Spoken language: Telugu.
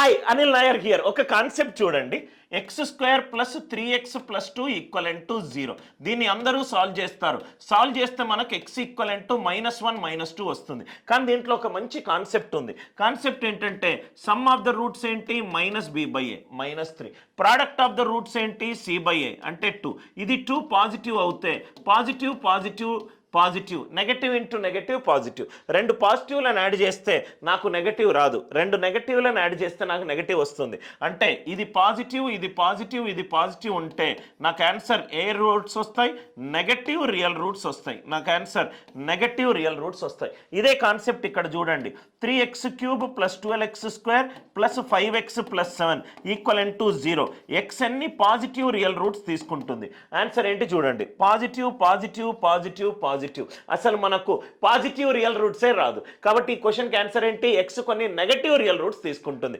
హాయ్ అనిల్ నాయర్ హియర్ ఒక కాన్సెప్ట్ చూడండి. X square plus three x plus two equivalent to zero దీన్ని అందరూ సాల్వ్ చేస్తారు. సాల్వ్ చేస్తే మనకు x equivalent to minus one minus two వస్తుంది. కానీ దీంట్లో ఒక మంచి కాన్సెప్ట్ ఉంది. కాన్సెప్ట్ ఏంటంటే సమ్ ఆఫ్ ద రూట్స్ ఏంటి? Minus b by a minus three product of the roots ఏంటి? సి బై ఏ అంటే టూ ఇది టూ పాజిటివ్ అవుతే positive positive positive. Negative into negative positive రెండు పాజిటివ్లను యాడ్ చేస్తే నాకు నెగటివ్ రాదు. రెండు నెగటివ్లను యాడ్ చేస్తే నాకు నెగటివ్ వస్తుంది. అంటే ఇది పాజిటివ్ ఇది పాజిటివ్ ఇది పాజిటివ్ ఉంటే నాకు ఆన్సర్ ఏ రూట్స్ వస్తాయి? నెగటివ్ రియల్ రూట్స్ వస్తాయి. నాకు ఆన్సర్ నెగటివ్ రియల్ రూట్స్ వస్తాయి. ఇదే కాన్సెప్ట్ ఇక్కడ చూడండి. Three x cube plus twelve x square plus five x plus seven equal to zero x అన్ని పాజిటివ్ రియల్ రూట్స్ తీసుకుంటుంది. ఆన్సర్ ఏంటి చూడండి. Positive positive positive positive. అసలు మనకు పాజిటివ్ రియల్ రూట్సే రాదు. కాబట్టి ఈ క్వశ్చన్కి ఆన్సర్ ఏంటి? ఎక్స్ కొన్ని నెగటివ్ రియల్ రూట్స్ తీసుకుంటుంది.